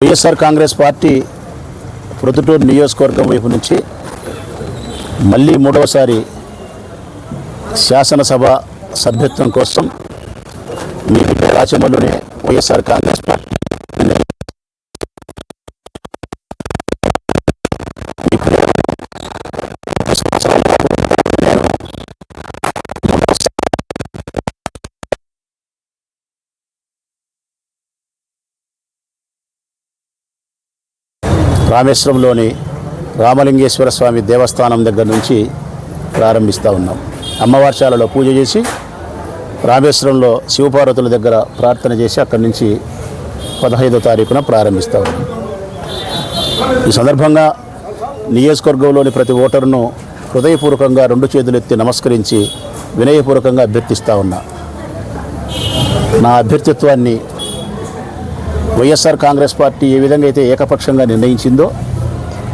YSR Congress party Proddatur నియోజకవర్గం వైపు నుంచి మళ్ళీ మూడవసారి శాసనసభ సభ్యత్వం కోసం మీ బిడ్డ రాచమల్లునే వైఎస్ఆర్ కాంగ్రెస్ పార్టీ రామేశ్వరంలోని రామలింగేశ్వర స్వామి దేవస్థానం దగ్గర నుంచి ప్రారంభిస్తూ ఉన్నాం. అమ్మవార్షాలలో పూజ చేసి రామేశ్వరంలో శివపార్వతుల దగ్గర ప్రార్థన చేసి అక్కడి నుంచి పదహైదో తారీఖున ప్రారంభిస్తూ ఉన్నాం. ఈ సందర్భంగా నియోజకవర్గంలోని ప్రతి ఓటరును హృదయపూర్వకంగా రెండు చేతులు ఎత్తి నమస్కరించి వినయపూర్వకంగా అభ్యర్థిస్తూ ఉన్నా. నా అభ్యర్థిత్వాన్ని వైఎస్ఆర్ కాంగ్రెస్ పార్టీ ఏ విధంగా అయితే ఏకపక్షంగా నిర్ణయించిందో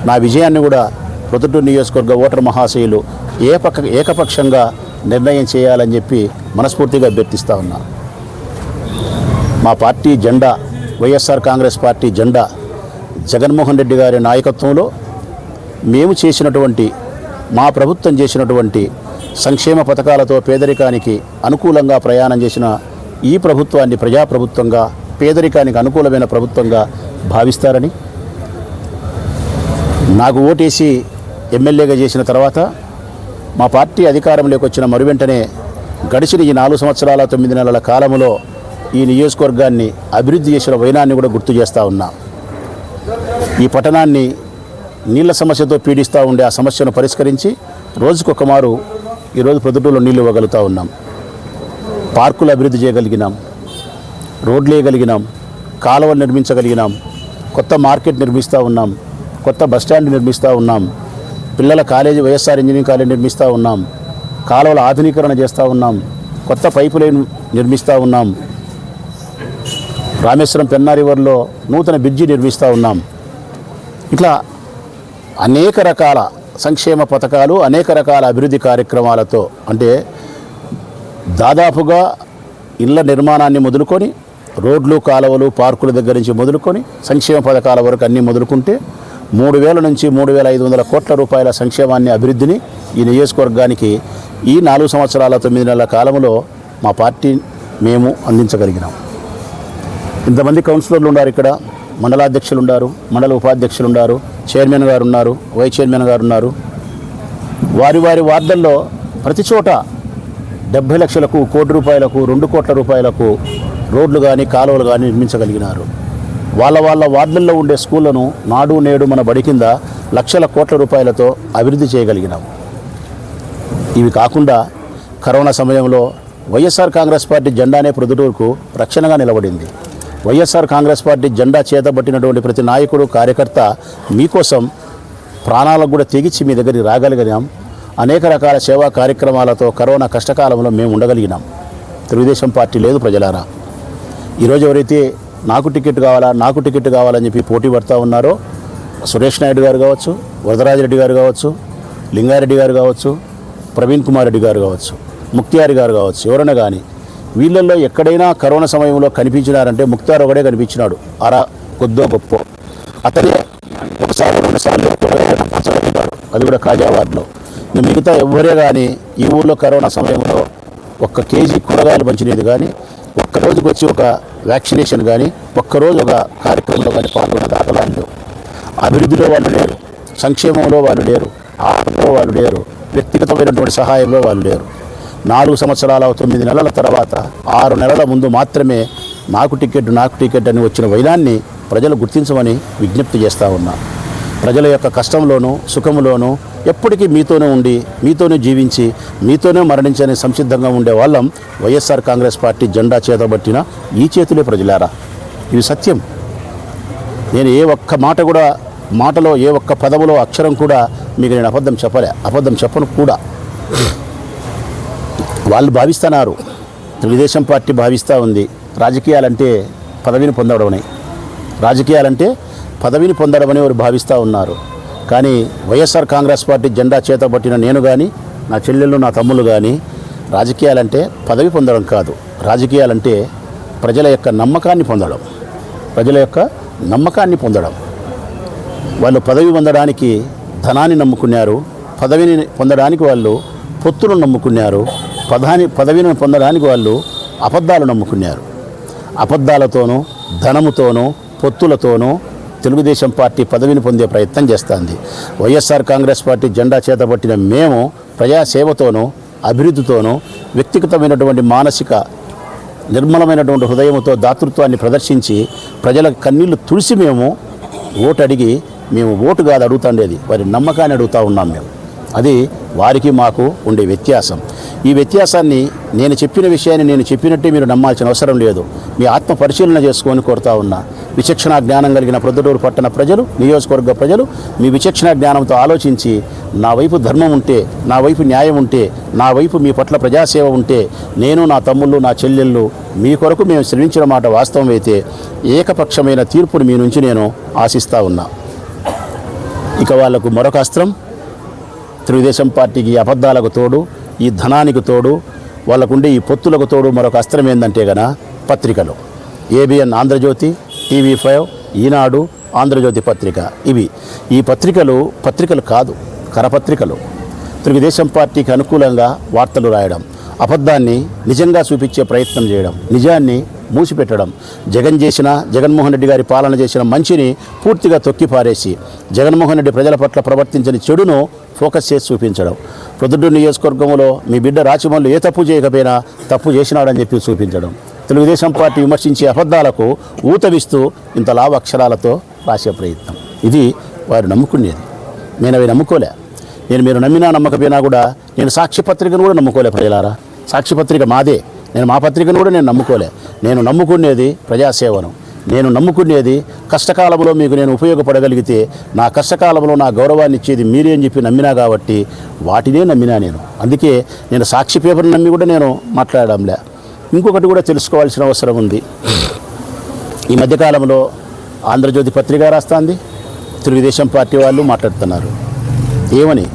నా విజయాన్ని కూడా ప్రొద్దుటూరు నియోజకవర్గ ఓటర్ మహాశయులు ఏపక ఏకపక్షంగా నిర్ణయం చేయాలని చెప్పి మనస్ఫూర్తిగా అభ్యర్థిస్తూ ఉన్నా. మా పార్టీ జెండా వైఎస్ఆర్ కాంగ్రెస్ పార్టీ జెండా జగన్మోహన్ రెడ్డి గారి నాయకత్వంలో మేము చేసినటువంటి మా ప్రభుత్వం చేసినటువంటి సంక్షేమ పథకాలతో పేదరికానికి అనుకూలంగా ప్రయాణం చేసిన ఈ ప్రభుత్వాన్ని ప్రజాప్రభుత్వంగా పేదరికానికి అనుకూలమైన ప్రభుత్వంగా భావిస్తారని. నాకు ఓటేసి ఎమ్మెల్యేగా చేసిన తర్వాత మా పార్టీ అధికారంలోకి వచ్చిన మరు వెంటనే గడిచిన ఈ నాలుగు సంవత్సరాల తొమ్మిది నెలల కాలంలో ఈ నియోజకవర్గాన్ని అభివృద్ధి చేసిన వైనాన్ని కూడా గుర్తు చేస్తూ ఉన్నా. ఈ పట్టణాన్ని నీళ్ళ సమస్యతో పీడిస్తూ ఉండే ఆ సమస్యను పరిష్కరించి రోజుకొక మారు ఈరోజు ప్రొద్దుటూరులో నీళ్ళు ఇవ్వగలుగుతూ ఉన్నాం. పార్కులు అభివృద్ధి చేయగలిగినాం. రోడ్లు వేయగలిగినాం కాలువలు నిర్మించగలిగినాం కొత్త మార్కెట్ నిర్మిస్తూ ఉన్నాం కొత్త బస్టాండ్ నిర్మిస్తూ ఉన్నాం పిల్లల కాలేజీ వైఎస్ఆర్ ఇంజనీరింగ్ కాలేజ్ నిర్మిస్తూ ఉన్నాం కాలువల ఆధునీకరణ చేస్తూ ఉన్నాం కొత్త పైపు లైన్ నిర్మిస్తూ ఉన్నాం రామేశ్వరం పెన్నా రివర్లో నూతన బ్రిడ్జి నిర్మిస్తూ ఉన్నాం. ఇట్లా అనేక రకాల సంక్షేమ పథకాలు అనేక రకాల అభివృద్ధి కార్యక్రమాలతో అంటే దాదాపుగా ఇళ్ళ నిర్మాణాన్ని మొదలుకొని రోడ్లు కాలువలు పార్కుల దగ్గర నుంచి మొదలుకొని సంక్షేమ పథకాల వరకు అన్నీ మొదలుకుంటే మూడు వేల నుంచి మూడు వేల ఐదు వందల కోట్ల రూపాయల సంక్షేమాన్ని అభివృద్ధిని ఈ నియోజకవర్గానికి ఈ నాలుగు సంవత్సరాల తొమ్మిది నెలల కాలంలో మా పార్టీ మేము అందించగలిగినాం. ఇంతమంది కౌన్సిలర్లు ఉన్నారు ఇక్కడ. మండలాధ్యక్షులు ఉన్నారు మండల ఉపాధ్యక్షులు ఉన్నారు చైర్మన్ గారు ఉన్నారు వైస్ చైర్మన్ గారు ఉన్నారు. వారి వారి వార్డుల్లో ప్రతి చోట డెబ్భై లక్షలకు కోటి రూపాయలకు రెండు కోట్ల రూపాయలకు రోడ్లు కానీ కాలువలు కానీ నిర్మించగలిగినారు. వాళ్ళ వాళ్ళ వార్డుల్లో ఉండే స్కూళ్ళను నాడు నేడు మన బడి కింద లక్షల కోట్ల రూపాయలతో అభివృద్ధి చేయగలిగినాం ఇవి కాకుండా కరోనా సమయంలో వైఎస్ఆర్ కాంగ్రెస్ పార్టీ జెండానే ప్రొద్దుటూరుకు రక్షణగా నిలబడింది. వైఎస్ఆర్ కాంగ్రెస్ పార్టీ జెండా చేతబట్టినటువంటి ప్రతి నాయకుడు కార్యకర్త మీకోసం ప్రాణాలకు కూడా తెగించి మీ దగ్గరికి రాగలిగినాం. అనేక రకాల సేవా కార్యక్రమాలతో కరోనా కష్టకాలంలో మేము ఉండగలిగినాం. తెలుగుదేశం పార్టీ లేదు ప్రజలారా. ఈరోజు ఎవరైతే నాకు టికెట్ కావాలా నాకు టికెట్ కావాలని చెప్పి పోటీ పడుతూ ఉన్నారో సురేష్ నాయుడు గారు కావచ్చు వరదరాజరెడ్డి గారు కావచ్చు లింగారెడ్డి గారు కావచ్చు ప్రవీణ్ కుమార్ రెడ్డి గారు కావచ్చు ముక్తియారి గారు కావచ్చు ఎవరైనా కానీ వీళ్ళల్లో ఎక్కడైనా కరోనా సమయంలో కనిపించినారంటే ముక్తార్ ఒకడే కనిపించినాడు. అరా కొద్దో గొప్ప. అతనే ఒకసారి రెండుసార్లు అది కూడా కాజావాడ్లో మిగతా ఎవ్వరే కానీ ఈ ఊళ్ళో కరోనా సమయంలో ఒక్క కేజీ కూరగాయలు పంచినది కానీ ఒక్క రోజుకి వచ్చి ఒక వ్యాక్సినేషన్ కానీ ఒక్కరోజు ఒక కార్యక్రమంలో కానీ పాల్గొన్న దాఖలాలు లేవు అభివృద్ధిలో వాళ్ళు లేరు సంక్షేమంలో వాళ్ళు లేరు ఆటలో వాళ్ళు లేరు వ్యక్తిగతమైనటువంటి సహాయంలో వాళ్ళు లేరు. నాలుగు సంవత్సరాల తొమ్మిది నెలల తర్వాత ఆరు నెలల ముందు మాత్రమే నాకు టికెట్ నాకు టికెట్ అని వచ్చిన వైనాన్ని ప్రజలు గుర్తించమని విజ్ఞప్తి చేస్తూ ఉన్నాను ప్రజల యొక్క కష్టంలోనూ సుఖంలోనూ ఎప్పటికీ మీతోనే ఉండి మీతోనే జీవించి మీతోనే మరణించని సంసిద్ధంగా ఉండే వాళ్ళం వైఎస్ఆర్ కాంగ్రెస్ పార్టీ జెండా చేతబట్టిన ఈ చేతులే ప్రజలారా. ఇవి సత్యం. నేను ఏ ఒక్క మాట కూడా మాటలో ఏ ఒక్క పదములో అక్షరం కూడా మీకు నేను అబద్ధం చెప్పలే అబద్ధం చెప్పను కూడా. వాళ్ళు భావిస్తున్నారు. తెలుగుదేశం పార్టీ భావిస్తూ ఉంది. రాజకీయాలంటే పదవిని పొందవడమని రాజకీయాలంటే పదవిని పొందడమని వారు భావిస్తూ ఉన్నారు. కానీ వైఎస్ఆర్ కాంగ్రెస్ పార్టీ జెండా చేతబట్టిన నేను కానీ నా చెల్లెళ్ళు నా తమ్ముళ్ళు కానీ రాజకీయాలంటే పదవి పొందడం కాదు. రాజకీయాలంటే ప్రజల యొక్క నమ్మకాన్ని పొందడం. ప్రజల యొక్క నమ్మకాన్ని పొందడం. వాళ్ళు పదవి పొందడానికి ధనాన్ని నమ్ముకున్నారు పదవిని పొందడానికి వాళ్ళు పొత్తులను నమ్ముకున్నారు పదాని పదవిని పొందడానికి వాళ్ళు అబద్ధాలు నమ్ముకున్నారు. అబద్ధాలతోనూ ధనముతోనూ పొత్తులతోనూ తెలుగుదేశం పార్టీ పదవిని పొందే ప్రయత్నం చేస్తుంది. వైఎస్ఆర్ కాంగ్రెస్ పార్టీ జెండా చేతపట్టిన మేము ప్రజాసేవతోనూ అభివృద్ధితోనూ వ్యక్తిగతమైనటువంటి మానసిక నిర్మలమైనటువంటి హృదయంతో దాతృత్వాన్ని ప్రదర్శించి ప్రజల కన్నీళ్ళు తుడిసి మేము ఓటు అడిగి మేము ఓటు కాదు అడుగుతుండేది. వారి నమ్మకాన్ని అడుగుతూ ఉన్నాం మేము. అది వారికి మాకు ఉండే వ్యత్యాసం. ఈ వ్యత్యాసాన్ని నేను చెప్పిన విషయాన్ని నేను చెప్పినట్టే మీరు నమ్మాల్సిన అవసరం లేదు. మీ ఆత్మ పరిశీలన చేసుకొని కోరుతా ఉన్నా. విచక్షణ జ్ఞానం కలిగిన ప్రొద్దుటూరు పట్టణ ప్రజలు నియోజకవర్గ ప్రజలు మీ విచక్షణ జ్ఞానంతో ఆలోచించి నా వైపు ధర్మం ఉంటే నా వైపు న్యాయం ఉంటే నా వైపు మీ పట్ల ప్రజాసేవ ఉంటే నేను నా తమ్ముళ్ళు నా చెల్లెళ్ళు మీ కొరకు మేము శ్రమించిన మాట వాస్తవం అయితే ఏకపక్షమైన తీర్పును మీ నుంచి నేను ఆశిస్తా ఉన్నా. ఇక వాళ్ళకు మరొక అస్త్రం తెలుగుదేశం పార్టీకి ఈ అబద్ధాలకు తోడు ఈ ధనానికి తోడు వాళ్ళకుండే ఈ పొత్తులకు తోడు మరొక అస్త్రం ఏంటంటే గన పత్రికలు. ABN Andhrajyothi TV five Eenadu Andhrajyothi పత్రిక. ఇవి ఈ పత్రికలు పత్రికలు కాదు కరపత్రికలు. తెలుగుదేశం పార్టీకి అనుకూలంగా వార్తలు రాయడం అబద్ధాన్ని నిజంగా చూపించే ప్రయత్నం చేయడం నిజాన్ని మూసిపెట్టడం జగన్ చేసిన జగన్మోహన్ రెడ్డి గారి పాలన చేసిన మంచిని పూర్తిగా తొక్కిపారేసి జగన్మోహన్ రెడ్డి ప్రజల పట్ల ప్రవర్తించిన చెడును ఫోకస్ చేసి చూపించడం. ప్రొద్దుడు నియోజకవర్గంలో మీ బిడ్డ రాచమల్లు ఏ తప్పు చేయకపోయినా తప్పు చేసినాడని చెప్పి చూపించడం. తెలుగుదేశం పార్టీ విమర్శించే అబద్ధాలకు ఊతవిస్తూ ఇంత లావ అక్షరాలతో రాసే ప్రయత్నం. ఇది వారు నమ్ముకునేది. నేను అవి నమ్ముకోలే. నేను మీరు నమ్మినా నమ్మకపోయినా కూడా నేను సాక్షి పత్రికను కూడా నమ్ముకోలే ప్రజలారా. సాక్షిపత్రిక మాదే. నేను మా పత్రికను కూడా నేను నమ్ముకోలే. నేను నమ్ముకునేది ప్రజాసేవను. నేను నమ్ముకునేది కష్టకాలంలో మీకు నేను ఉపయోగపడగలిగితే నా కష్టకాలంలో నా గౌరవాన్ని ఇచ్చేది మీరే అని చెప్పి నమ్మినా కాబట్టి వాటినే నమ్మినా నేను. అందుకే నేను సాక్షి పేపర్ నమ్మి కూడా నేను మాట్లాడడంలే. ఇంకొకటి కూడా తెలుసుకోవాల్సిన అవసరం ఉంది. ఈ మధ్యకాలంలో ఆంధ్రజ్యోతి పత్రిక రాస్తుంది. తెలుగుదేశం పార్టీ వాళ్ళు మాట్లాడుతున్నారు. ఏమని?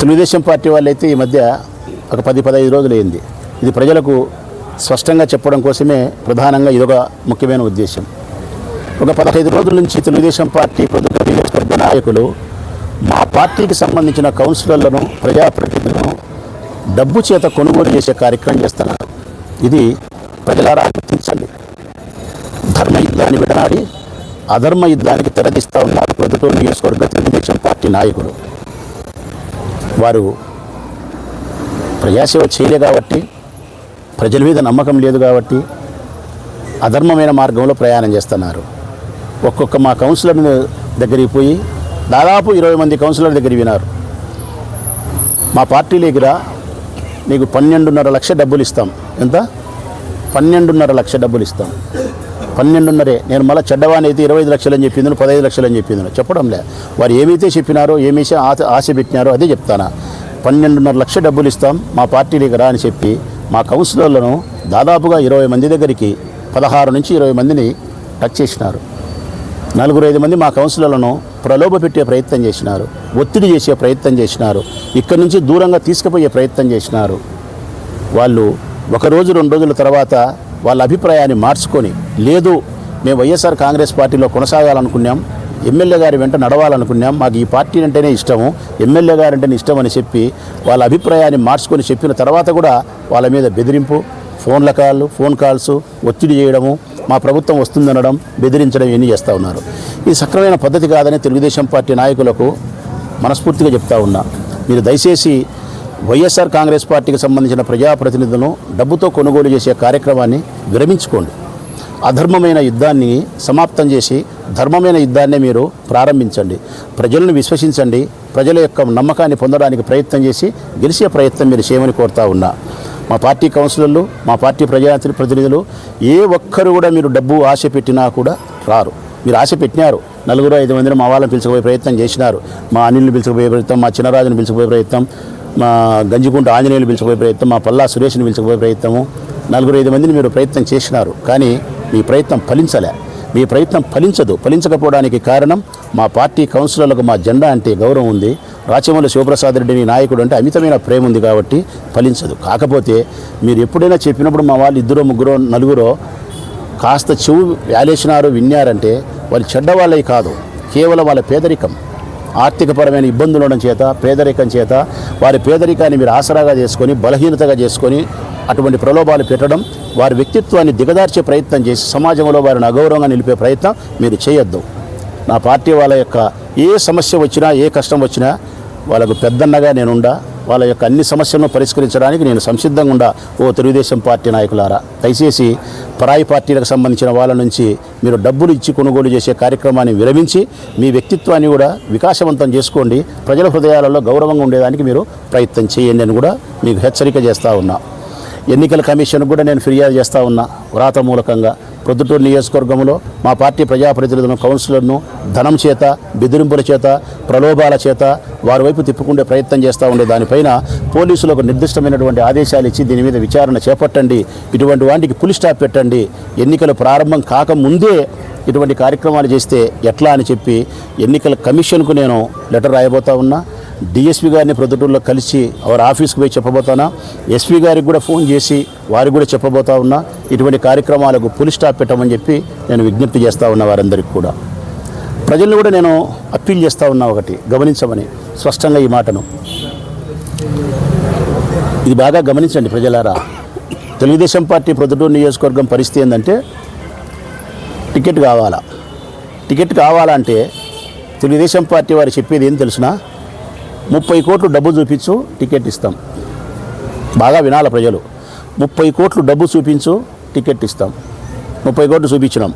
తెలుగుదేశం పార్టీ వాళ్ళు అయితే ఈ మధ్య ఒక పది పదహైదు రోజులు అయింది ఇది ప్రజలకు స్పష్టంగా చెప్పడం కోసమే ప్రధానంగా ఇదొక ముఖ్యమైన ఉద్దేశం. ఒక పదహైదు రోజుల నుంచి తెలుగుదేశం పార్టీ ప్రభుత్వ నియోజకవర్గ నాయకులు మా పార్టీకి సంబంధించిన కౌన్సిలర్లను ప్రజాప్రతినిధులను డబ్బు చేత కొనుగోలు చేసే కార్యక్రమం చేస్తున్నారు. ఇది ప్రజలారా గుర్తించండి. ధర్మ యుద్ధాన్ని విడనాడి అధర్మ యుద్ధానికి తెరదీస్తా ఉన్నారు ప్రొద్దుటూరు నియోజకవర్గ తెలుగుదేశం పార్టీ నాయకులు. వారు ప్రజాసేవ చేయలే కాబట్టి ప్రజల మీద నమ్మకం లేదు కాబట్టి అధర్మమైన మార్గంలో ప్రయాణం చేస్తున్నారు. ఒక్కొక్క మా కౌన్సిలర్ దగ్గరికి పోయి దాదాపు ఇరవై మంది కౌన్సిలర్ దగ్గర వినారు మా పార్టీ దగ్గర నీకు పన్నెండున్నర లక్ష డబ్బులు ఇస్తాం. ఎంత? పన్నెండున్నర లక్ష డబ్బులు ఇస్తాం. పన్నెండున్నరే. నేను మళ్ళీ చెడ్డవాణి అయితే ఇరవై ఐదు లక్షలు అని చెప్పింది పదహైదు లక్షలు అని చెప్పింది. చెప్పడంలే. వారు ఏమైతే చెప్పినారో ఏమేసి ఆశ ఆశ పెట్టినారో అదే చెప్తానా. పన్నెండున్నర లక్ష డబ్బులు ఇస్తాం మా పార్టీ రా అని చెప్పి మా కౌన్సిలర్లను దాదాపుగా ఇరవై మంది దగ్గరికి పదహారు నుంచి ఇరవై మందిని టచ్ చేసినారు. నలుగురు ఐదు మంది మా కౌన్సిలర్లను ప్రలోభ పెట్టే ప్రయత్నం చేసినారు. ఒత్తిడి చేసే ప్రయత్నం చేసినారు. ఇక్కడి నుంచి దూరంగా తీసుకుపోయే ప్రయత్నం చేసినారు. వాళ్ళు ఒక రోజు రెండు రోజుల తర్వాత వాళ్ళ అభిప్రాయాన్ని మార్చుకొని లేదు మేము వైఎస్ఆర్ కాంగ్రెస్ పార్టీలో కొనసాగాలనుకున్నాం ఎమ్మెల్యే గారి వెంట నడవాలనుకున్నాం మాకు ఈ పార్టీ అంటేనే ఇష్టము ఎమ్మెల్యే గారు అంటేనే ఇష్టం అని చెప్పి వాళ్ళ అభిప్రాయాన్ని మార్చుకొని చెప్పిన తర్వాత కూడా వాళ్ళ మీద బెదిరింపు ఫోన్ల కాళ్ళు ఫోన్ కాల్స్ ఒత్తిడి చేయడము మా ప్రభుత్వం వస్తుందనడం బెదిరించడం ఇవన్నీ చేస్తూ ఉన్నారు. ఇది సక్రమైన పద్ధతి కాదని తెలుగుదేశం పార్టీ నాయకులకు మనస్ఫూర్తిగా చెప్తా ఉన్నా. మీరు దయచేసి వైఎస్ఆర్ కాంగ్రెస్ పార్టీకి సంబంధించిన ప్రజాప్రతినిధులను డబ్బుతో కొనుగోలు చేసే కార్యక్రమాన్ని విరమించుకోండి. అధర్మమైన యుద్ధాన్ని సమాప్తం చేసి ధర్మమైన యుద్ధాన్ని మీరు ప్రారంభించండి. ప్రజలను విశ్వసించండి. ప్రజల యొక్క నమ్మకాన్ని పొందడానికి ప్రయత్నం చేసి గెలిచే ప్రయత్నం మీరు చేయమని కోరుతా ఉన్నా. మా పార్టీ కౌన్సిలర్లు మా పార్టీ ప్రజా ప్రతినిధులు ఏ ఒక్కరు కూడా మీరు డబ్బు ఆశ పెట్టినా కూడా రారు. మీరు ఆశ పెట్టినారు నలుగురు ఐదు మందిని మా వాళ్ళని పిలుచుకుపోయే ప్రయత్నం చేసినారు. మా అనిల్ని పిలుచుకుపోయే ప్రయత్నం మా చిన్నరాజుని పిలుచుకుపోయే ప్రయత్నం మా గంజికుంట ఆంజనేయులు పిలుచుకుపోయే ప్రయత్నం మా పల్లా సురేష్ని పిలుచుకుపోయే ప్రయత్నము. నలుగురు ఐదు మందిని మీరు ప్రయత్నం చేసినారు. కానీ మీ ప్రయత్నం ఫలించలే. మీ ప్రయత్నం ఫలించదు. ఫలించకపోవడానికి కారణం మా పార్టీ కౌన్సిలర్లకు మా జెండా అంటే గౌరవం ఉంది. రాచమల్లి శివప్రసాద్ రెడ్డిని నాయకుడు అంటే అమితమైన ప్రేమ ఉంది కాబట్టి ఫలించదు. కాకపోతే మీరు ఎప్పుడైనా చెప్పినప్పుడు మా వాళ్ళు ఇద్దరో ముగ్గురో నలుగురో కాస్త చెవు వేలేసినారు విన్నారంటే వాళ్ళు చెడ్డవాళ్ళే కాదు కేవలం వాళ్ళ పేదరికం. ఆర్థికపరమైన ఇబ్బందులు ఉండడం చేత పేదరికం చేత వారి పేదరికాన్ని మీరు ఆసరాగా చేసుకొని బలహీనతగా చేసుకొని అటువంటి ప్రలోభాలు పెట్టడం వారి వ్యక్తిత్వాన్ని దిగదార్చే ప్రయత్నం చేసి సమాజంలో వారిని అగౌరవంగా నిలిపే ప్రయత్నం మీరు చేయొద్దు. నా పార్టీ వాళ్ళ యొక్క ఏ సమస్య వచ్చినా ఏ కష్టం వచ్చినా వాళ్ళకు పెద్దన్నగా నేనుండా వాళ్ళ యొక్క అన్ని సమస్యలను పరిష్కరించడానికి నేను సంసిద్ధంగా ఉండా. ఓ తెలుగుదేశం పార్టీ నాయకులారా దయచేసి పరాయి పార్టీలకు సంబంధించిన వాళ్ళ నుంచి మీరు డబ్బులు ఇచ్చి కొనుగోలు చేసే కార్యక్రమాన్ని విరమించి మీ వ్యక్తిత్వాన్ని కూడా వికాసవంతం చేసుకోండి. ప్రజల హృదయాలలో గౌరవంగా ఉండేదానికి మీరు ప్రయత్నం చేయండి అని కూడా మీకు హెచ్చరిక చేస్తూ ఉన్నా. ఎన్నికల కమిషన్ కూడా నేను ఫిర్యాదు చేస్తూ ఉన్నా. వ్రాత మూలకంగా ప్రొద్దుటూరు నియోజకవర్గంలో మా పార్టీ ప్రజాప్రతినిధులను కౌన్సిలర్ను ధనం చేత బెదిరింపుల చేత ప్రలోభాల చేత వారి వైపు తిప్పుకుండే ప్రయత్నం చేస్తూ ఉండే దానిపైన పోలీసులకు నిర్దిష్టమైనటువంటి ఆదేశాలు ఇచ్చి దీని మీద విచారణ చేపట్టండి. ఇటువంటి వాటికి పులి స్టాప్ పెట్టండి. ఎన్నికలు ప్రారంభం కాకముందే ఇటువంటి కార్యక్రమాలు చేస్తే ఎట్లా అని చెప్పి ఎన్నికల కమిషన్కు నేను లెటర్ రాయబోతా ఉన్నా. డిఎస్పీ గారిని ప్రొద్దుటూరులో కలిసి వారి ఆఫీస్కి పోయి చెప్పబోతానా? ఎస్పీ గారికి కూడా ఫోన్ చేసి వారికి కూడా చెప్పబోతా ఉన్నా. ఇటువంటి కార్యక్రమాలకు పులి స్టాప్ పెట్టమని చెప్పి నేను విజ్ఞప్తి చేస్తూ ఉన్న వారందరికీ కూడా. ప్రజలను కూడా నేను అప్పీల్ చేస్తూ ఉన్నా ఒకటి గమనించమని స్పష్టంగా ఈ మాటను. ఇది బాగా గమనించండి ప్రజలారా. తెలుగుదేశం పార్టీ ప్రొద్దుటూరు నియోజకవర్గం పరిస్థితి ఏంటంటే టికెట్ కావాలా? టికెట్ కావాలంటే తెలుగుదేశం పార్టీ వారు చెప్పేది ఏం తెలుసునా? ముప్పై కోట్లు డబ్బు చూపించు టికెట్ ఇస్తాం. బాగా వినాల ప్రజలు. ముప్పై కోట్లు డబ్బు చూపించు టికెట్ ఇస్తాం. ముప్పై కోట్లు చూపించినాం.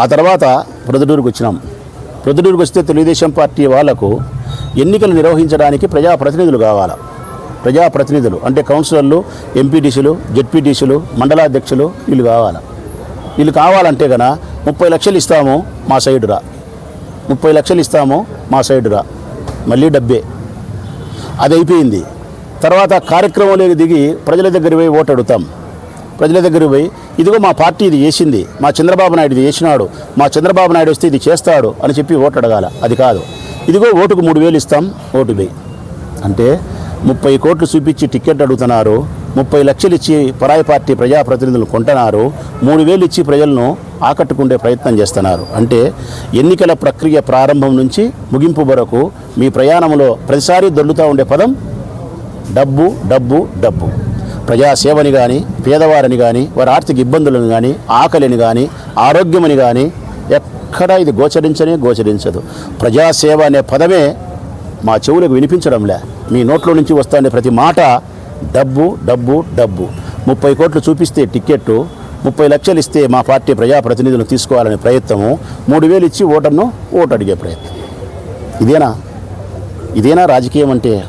ఆ తర్వాత ప్రొద్దుటూరుకు వచ్చినాం. ప్రొద్దుటూరుకు వస్తే తెలుగుదేశం పార్టీ వాళ్ళకు ఎన్నికలు నిర్వహించడానికి ప్రజాప్రతినిధులు కావాలా? ప్రజాప్రతినిధులు అంటే కౌన్సిలర్లు ఎంపీటీసీలు జెడ్పీటీసీలు మండలాధ్యక్షులు వీళ్ళు కావాలి? వీళ్ళు కావాలంటే గన ముప్పై లక్షలు ఇస్తాము మా సైడ్ రా ముప్పై లక్షలు ఇస్తాము మా సైడ్ రా మళ్ళీ డబ్బే. అది అయిపోయింది. తర్వాత కార్యక్రమంలోకి దిగి ప్రజల దగ్గర పోయి ఓటు అడుగుతాం. ప్రజల దగ్గర పోయి ఇదిగో మా పార్టీ ఇది చేసింది మా చంద్రబాబు నాయుడు ఇది చేసినాడు మా చంద్రబాబు నాయుడు వస్తే ఇది చేస్తాడు అని చెప్పి ఓటు అడగాల. అది కాదు. ఇదిగో ఓటుకు మూడు వేలు ఇస్తాం ఓటు పోయి. అంటే ముప్పై కోట్లు చూపించి టికెట్ అడుగుతున్నారు ముప్పై లక్షలు ఇచ్చి పరాయి పార్టీ ప్రజాప్రతినిధులు కొంటున్నారు. మూడు వేలు ఇచ్చి ప్రజలను ఆకట్టుకుండే ప్రయత్నం చేస్తున్నారు. అంటే ఎన్నికల ప్రక్రియ ప్రారంభం నుంచి ముగింపు వరకు మీ ప్రయాణంలో ప్రతిసారి దొల్లుతూ ఉండే పదం డబ్బు డబ్బు డబ్బు. ప్రజాసేవని కానీ పేదవారిని కానీ వారి ఆర్థిక ఇబ్బందులను కానీ ఆకలిని కానీ ఆరోగ్యమని కానీ ఎక్కడా ఇది గోచరించనే గోచరించదు. ప్రజాసేవ అనే పదమే మా చెవులకు వినిపించడంలే. మీ నోట్లో నుంచి వస్తున్న ప్రతి మాట డబ్బు డబ్బు డబ్బు. ముప్పై కోట్లు చూపిస్తే టిక్కెట్టు ముప్పై లక్షలు ఇస్తే మా పార్టీ ప్రజాప్రతినిధులను తీసుకోవాలనే ప్రయత్నము మూడు వేలు ఇచ్చి ఓటర్ను ఓటు అడిగే ప్రయత్నం. ఇదేనా? ఇదేనా రాజకీయం అంటే?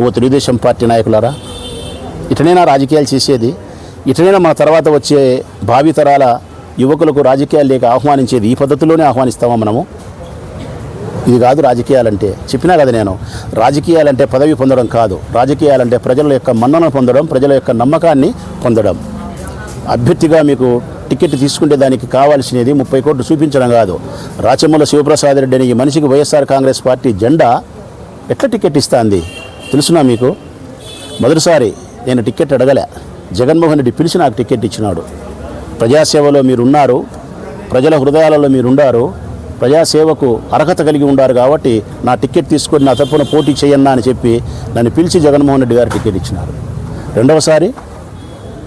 ఓ తెలుగుదేశం పార్టీ నాయకులారా ఇటనైనా రాజకీయాలు చేసేది? ఇటనైనా మన తర్వాత వచ్చే భావితరాల యువకులకు రాజకీయాలు లేక ఆహ్వానించేది ఈ పద్ధతిలోనే ఆహ్వానిస్తామా మనము? ఇది కాదు రాజకీయాలంటే. చెప్పినా కదా నేను రాజకీయాలంటే పదవి పొందడం కాదు. రాజకీయాలంటే ప్రజల యొక్క మన్నన పొందడం ప్రజల యొక్క నమ్మకాన్ని పొందడం. అభ్యర్థిగా మీకు టికెట్ తీసుకుంటే దానికి కావాల్సినది ముప్పై కోట్లు చూపించడం కాదు. రాచమూల శివప్రసాద్ రెడ్డి అనే ఈ మనిషికి వైఎస్ఆర్ కాంగ్రెస్ పార్టీ జెండా ఎట్లా టికెట్ ఇస్తాంది? తెలుసునా మీకు? మొదటిసారి నేను టికెట్ అడగలే. జగన్మోహన్ రెడ్డి పిలిచి నాకు టికెట్ ఇచ్చినాడు. ప్రజాసేవలో మీరున్నారు ప్రజల హృదయాలలో మీరుండారు ప్రజాసేవకు అర్హత కలిగి ఉండారు కాబట్టి నా టికెట్ తీసుకొని నా తప్పున పోటీ చేయన్నా అని చెప్పి నన్ను పిలిచి జగన్మోహన్ రెడ్డి గారు టికెట్ ఇచ్చినారు. రెండవసారి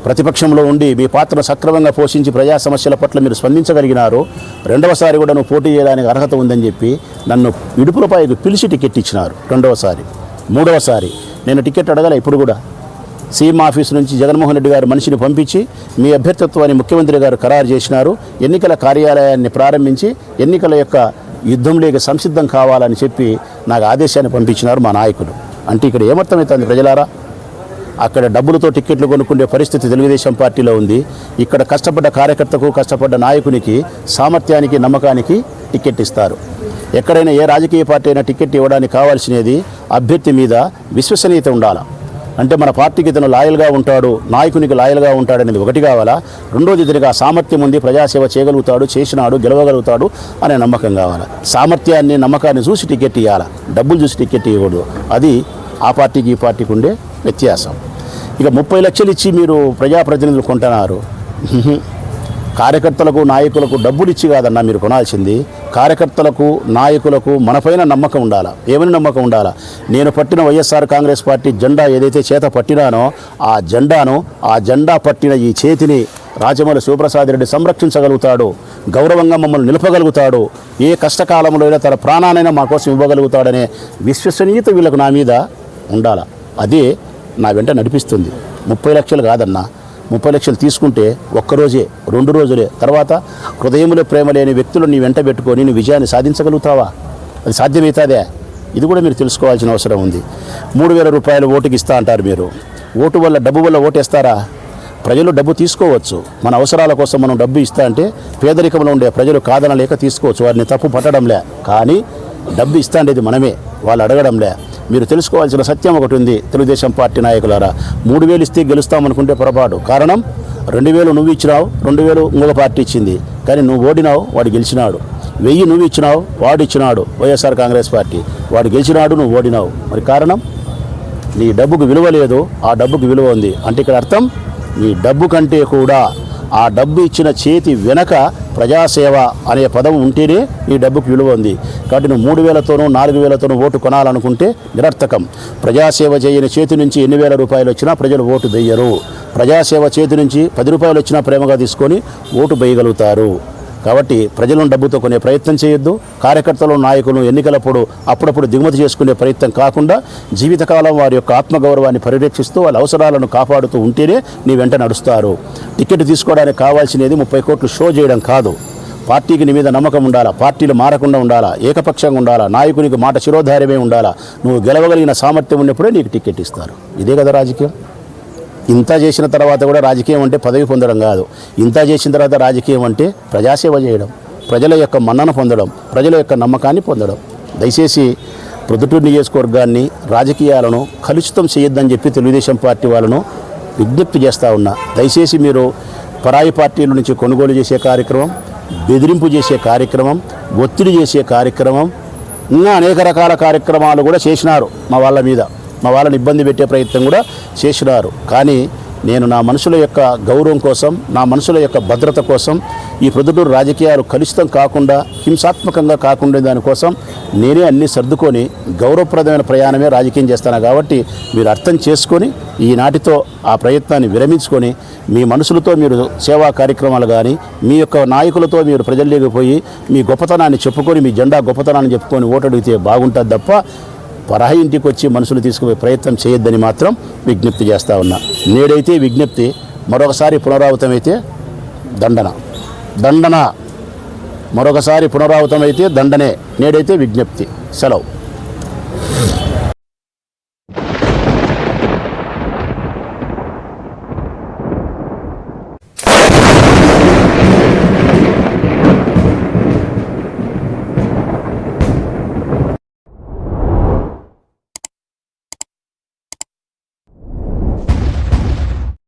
ప్రతిపక్షంలో ఉండి మీ పాత్రను సక్రమంగా పోషించి ప్రజా సమస్యల పట్ల మీరు స్పందించగలిగినారు. రెండవసారి కూడా నువ్వు పోటీ చేయడానికి అర్హత ఉందని చెప్పి నన్ను ఇడుపులపాయకు పిలిచి టికెట్ ఇచ్చినారు. రెండవసారి. మూడవసారి. నేను టికెట్ అడగల ఇప్పుడు కూడా. సీఎం ఆఫీస్ నుంచి జగన్మోహన్ రెడ్డి గారు మనిషిని పంపించి మీ అభ్యర్థిత్వాన్ని ముఖ్యమంత్రి గారు ఖరారు చేసినారు. ఎన్నికల కార్యాలయాన్ని ప్రారంభించి ఎన్నికల యొక్క యుద్ధంలోకి సంసిద్ధం కావాలని చెప్పి నాకు ఆదేశాన్ని పంపించినారు మా నాయకులు. అంటే ఇక్కడ ఏమర్థమవుతుంది ప్రజలారా? అక్కడ డబ్బులతో టిక్కెట్లు కొనుక్కునే పరిస్థితి తెలుగుదేశం పార్టీలో ఉంది. ఇక్కడ కష్టపడ్డ కార్యకర్తకు కష్టపడ్డ నాయకునికి సామర్థ్యానికి నమ్మకానికి టికెట్ ఇస్తారు. ఎక్కడైనా ఏ రాజకీయ పార్టీ అయినా టికెట్ ఇవ్వడానికి కావాల్సినది అభ్యర్థి మీద విశ్వసనీయత ఉండాలి? అంటే మన పార్టీకి ఇతను లాయల్గా ఉంటాడు నాయకునికి లాయల్గా ఉంటాడు అనేది ఒకటి కావాలా? రెండోది ఇతనికి ఆ సామర్థ్యం ఉంది ప్రజాసేవ చేయగలుగుతాడు చేసినాడు గెలవగలుగుతాడు అనే నమ్మకం కావాలి? సామర్థ్యాన్ని నమ్మకాన్ని చూసి టికెట్ ఇవ్వాలి డబ్బులు చూసి టికెట్ ఇవ్వకూడదు. అది ఆ పార్టీకి ఈ పార్టీకి ఉండే వ్యత్యాసం. ఇక ముప్పై లక్షలు ఇచ్చి మీరు ప్రజాప్రతినిధులు కొంటున్నారు. కార్యకర్తలకు నాయకులకు డబ్బులు ఇచ్చి కాదన్నా మీరు కొనాల్సింది. కార్యకర్తలకు నాయకులకు మనపైన నమ్మకం ఉండాలా? ఏమని నమ్మకం ఉండాలా? నేను పట్టిన వైఎస్ఆర్ కాంగ్రెస్ పార్టీ జెండా ఏదైతే చేత పట్టినానో ఆ జెండాను ఆ జెండా పట్టిన ఈ చేతిని రాజమౌళి శివప్రసాద్ రెడ్డి సంరక్షించగలుగుతాడు. గౌరవంగా మమ్మల్ని నిలపగలుగుతాడు. ఏ కష్టకాలంలో అయినా తన ప్రాణానైనా మా కోసం ఇవ్వగలుగుతాడనే విశ్వసనీయత వీళ్ళకు నా మీద ఉండాల? అదే నా వెంట నడిపిస్తుంది. ముప్పై లక్షలు కాదన్నా ముప్పై లక్షలు తీసుకుంటే ఒక్కరోజే రెండు రోజులే. తర్వాత హృదయంలో ప్రేమ లేని వ్యక్తులు నీ వెంట పెట్టుకొని నీ విజయాన్ని సాధించగలుగుతావా? అది సాధ్యమవుతుందే ఇది కూడా మీరు తెలుసుకోవాల్సిన అవసరం ఉంది. మూడు వేల రూపాయలు ఓటుకి ఇస్తా అంటారు మీరు. ఓటు వల్ల డబ్బు వల్ల ఓటేస్తారా? ప్రజలు డబ్బు తీసుకోవచ్చు. మన అవసరాల కోసం మనం డబ్బు ఇస్తా అంటే పేదరికంలో ఉండే ప్రజలు కాదనలేక తీసుకోవచ్చు. వారిని తప్పు పట్టడంలే. కానీ డబ్బు ఇస్తా మనమే. వాళ్ళు అడగడంలే. మీరు తెలుసుకోవాల్సిన సత్యం ఒకటి ఉంది. తెలుగుదేశం పార్టీ నాయకులారా మూడు వేలు ఇస్తే గెలుస్తామనుకుంటే పొరపాటు. కారణం రెండు వేలు నువ్వు ఇచ్చినావు రెండు వేలు ఇంకొక పార్టీ ఇచ్చింది. కానీ నువ్వు ఓడినావు వాడు గెలిచినాడు. వెయ్యి నువ్వు ఇచ్చినావు వాడు ఇచ్చినాడు వైఎస్ఆర్ కాంగ్రెస్ పార్టీ. వాడు గెలిచినాడు నువ్వు ఓడినావు. మరి కారణం? నీ డబ్బుకు విలువ లేదు ఆ డబ్బుకు విలువ ఉంది. అంటే ఇక్కడ అర్థం నీ డబ్బు కంటే కూడా ఆ డబ్బు ఇచ్చిన చేతి వెనక ప్రజాసేవ అనే పదం ఉంటేనే ఈ డబ్బుకు విలువ ఉంది. కాబట్టి నువ్వు మూడు వేలతోనూ నాలుగు వేలతోనూ ఓటు కొనాలనుకుంటే నిరర్థకం. ప్రజాసేవ చేయని చేతి నుంచి ఎన్ని వేల రూపాయలు వచ్చినా ప్రజలు ఓటు వేయరు. ప్రజాసేవ చేతి నుంచి పది రూపాయలు వచ్చినా ప్రేమగా తీసుకొని ఓటు వేయగలుగుతారు. కాబట్టి ప్రజలను డబ్బుతో కొనే ప్రయత్నం చేయొద్దు. కార్యకర్తలు నాయకులు ఎన్నికలప్పుడు అప్పుడప్పుడు దిగుమతి చేసుకునే ప్రయత్నం కాకుండా జీవితకాలం వారి యొక్క ఆత్మగౌరవాన్ని పరిరక్షిస్తూ వాళ్ళ అవసరాలను కాపాడుతూ ఉంటేనే నీ వెంట నడుస్తారు. టికెట్ తీసుకోవడానికి కావాల్సినది ముప్పై కోట్లు షో చేయడం కాదు. పార్టీకి నీ మీద నమ్మకం ఉండాలా? పార్టీలు మారకుండా ఉండాలా? ఏకపక్షంగా ఉండాలా? నాయకునికి మాట శిరోధార్యమే ఉండాలా? నువ్వు గెలవగలిగిన సామర్థ్యం ఉన్నప్పుడే నీకు టికెట్ ఇస్తారు. ఇదే కదా రాజకీయం. ఇంత చేసిన తర్వాత కూడా రాజకీయం అంటే పదవి పొందడం కాదు. ఇంత చేసిన తర్వాత రాజకీయం అంటే ప్రజాసేవ చేయడం ప్రజల యొక్క మన్నన పొందడం ప్రజల యొక్క నమ్మకాన్ని పొందడం. దయచేసి ప్రొద్దుటూరు నియోజకవర్గాన్ని రాజకీయాలను కలుషితం చేయొద్దని చెప్పి తెలుగుదేశం పార్టీ వాళ్ళను విజ్ఞప్తి చేస్తూ ఉన్నా. దయచేసి మీరు పరాయి పార్టీల నుంచి కొనుగోలు చేసే కార్యక్రమం బెదిరింపు చేసే కార్యక్రమం ఒత్తిడి చేసే కార్యక్రమం ఇంకా అనేక రకాల కార్యక్రమాలు కూడా చేసినారు మా వాళ్ళ మీద. మా వాళ్ళని ఇబ్బంది పెట్టే ప్రయత్నం కూడా చేసినారు. కానీ నేను నా మనుషుల యొక్క గౌరవం కోసం నా మనుషుల యొక్క భద్రత కోసం ఈ ప్రొద్దుటూరు రాజకీయాలు కలుషితం కాకుండా హింసాత్మకంగా కాకుండా దానికోసం నేనే అన్ని సర్దుకొని గౌరవప్రదమైన ప్రయాణమే రాజకీయం చేస్తాను కాబట్టి మీరు అర్థం చేసుకొని ఈనాటితో ఆ ప్రయత్నాన్ని విరమించుకొని మీ మనసులతో మీరు సేవా కార్యక్రమాలు కానీ మీ యొక్క నాయకులతో మీరు ప్రజల్లోకి పోయి మీ గొప్పతనాన్ని చెప్పుకొని మీ జెండా గొప్పతనాన్ని చెప్పుకొని ఓటడిగితే బాగుంటుంది తప్ప పరాయి ఇంటికి వచ్చి మనుషులు తీసుకుపోయే ప్రయత్నం చేయొద్దని మాత్రం విజ్ఞప్తి చేస్తా ఉన్నా. నేడైతే విజ్ఞప్తి మరొకసారి పునరావృతమైతే దండన. దండన. మరొకసారి పునరావృతమైతే దండనే. నేడైతే విజ్ఞప్తి. సెలవు.